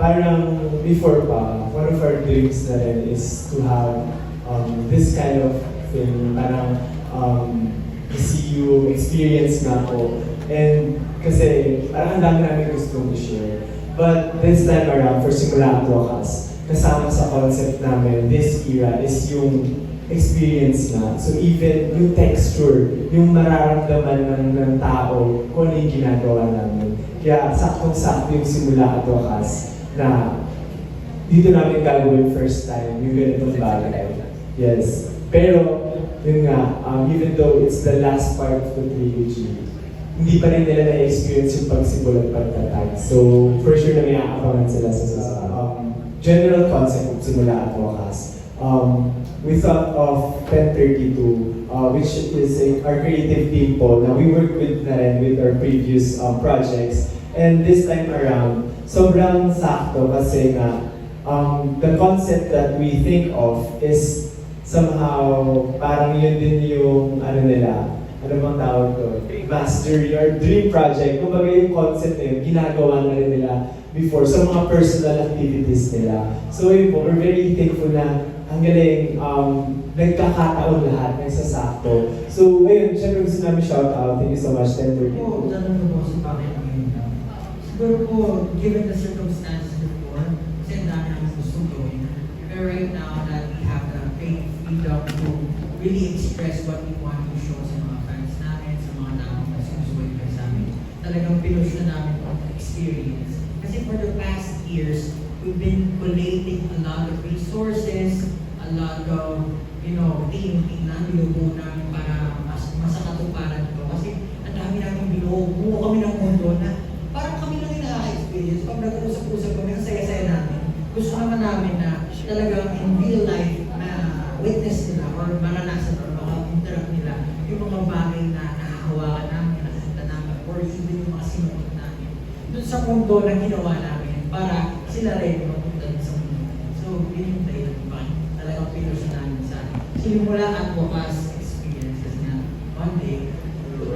parang before pa, one of our dreams na rin is to have um, this kind of thing, parang um, ECU experience nga po. And kasi parang ang dami namin gustong i-share. But this time around, for Simula at Wakas, kasama sa concept namin, this era is yung experience na. So even yung texture, yung mararamdaman ng, ng tao kung ano yung ginagawa namin. Kaya saktong-sakto yung simula at wakas na dito namin gagawin first time yung ganitong bagay. Yes. Pero, yun nga, um, even though it's the last part of the trilogy, hindi pa rin nila na-experience yung pagsimula at pagtatag. So, for sure na may aabangan sila sa susunod. Um, general concept of simula at wakas. Um, we thought of 1032, uh, which is a, our creative team po na we work with na rin with our previous um, projects. And this time around, sobrang sakto kasi nga um, the concept that we think of is somehow parang yun din yung ano nila, ano bang tawag ko? Master your dream project. Kumbaga yung concept na yun, ginagawa na rin nila before sa mga personal activities nila. So yun po, we're very thankful na ang galing, um, nagkakataon lahat, nagsasakto. So, ayun, syempre gusto namin shout out. Thank you so much, 1032. Po, tanong ko si Bakit ngayon na. Siguro po, given the circumstances before, kasi ang dami namin gusto gawin. Pero right now that we have the faith freedom to really express what we want to show sa mga fans namin, sa mga tao na sinusubaybay sa amin. Talagang pinush na namin ang experience. Kasi for the past years, we've been collating a lot of resources, a you know, team-team na binubuo namin para mas, masakatuparan ito. Kasi ang dami namin binuo, buo kami ng mundo na parang kami lang nakaka-experience. Pag nag-usap-usap kami, ang saya-saya namin. Gusto naman namin na talagang in real life na witness nila or maranasan or maka-interact nila yung mga bagay na nakahawakan namin, nakakita namin, or even yung mga sinuot namin. Doon sa mundo na ginawa namin para sila rin mapunta dun sa mundo. So, yun yung dahilan kung bakit talagang pinusa namin sa sinimula at wakas experience kasi nga one day,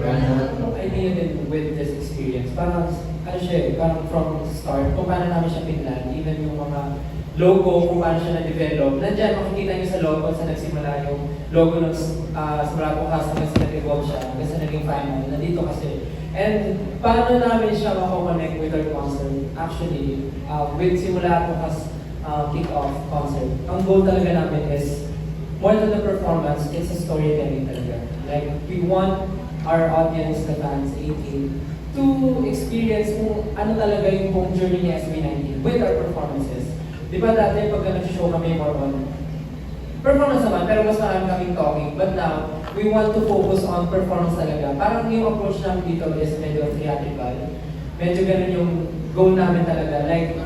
Ano, I think din with this experience, parang, ano siya, eh, parang from start, kung paano namin siya pinlan, even yung mga logo, kung paano siya na-develop. Nandiyan, makikita niyo sa logo sa nagsimula yung logo ng uh, simula po kasi hanggang nag-evolve siya, hanggang sa naging final. Nandito kasi. And paano namin siya makakonect with our concert? Actually, uh, with simula po uh, kick-off concert, ang goal talaga namin is more than the performance, it's a storytelling talaga. Like, we want our audience, the fans, 18, to experience kung ano talaga yung buong journey ni SB19 with our performances. Di ba dati pag nag-show kami more on performance naman, pero mas marami kaming talking. But now, we want to focus on performance talaga. Parang yung approach namin dito is medyo theatrical. Medyo ganun yung goal namin talaga. Like,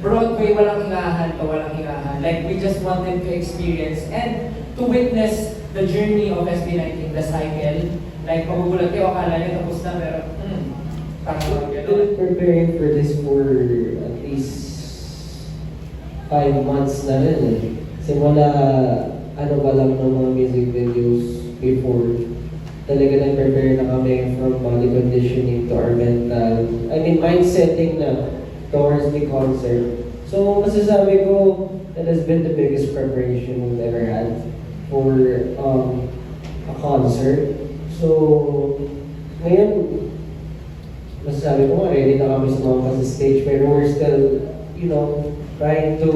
Broadway, walang hingahan to, walang hingahan. Like, we just want them to experience and to witness the journey of SB19, the cycle. Like, magugulat kayo, akala nyo tapos na, pero, hmm, parang gano'n. preparing for this for at least five months na rin eh. Simula ano pa lang ng mga music videos before. Talaga nag-prepare na kami from body conditioning to our mental, I mean mindsetting na towards the concert. So masasabi ko, that has been the biggest preparation we've ever had for um, a concert. So, ngayon, masasabi ko ready na kami sa mga sa stage, pero we're still, you know, trying to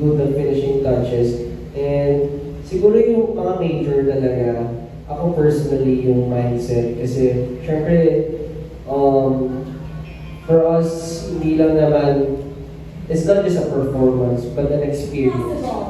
do the finishing touches. And siguro yung mga major talaga, ako personally yung mindset. Kasi, syempre, um, for us, hindi lang naman, it's not just a performance, but an experience.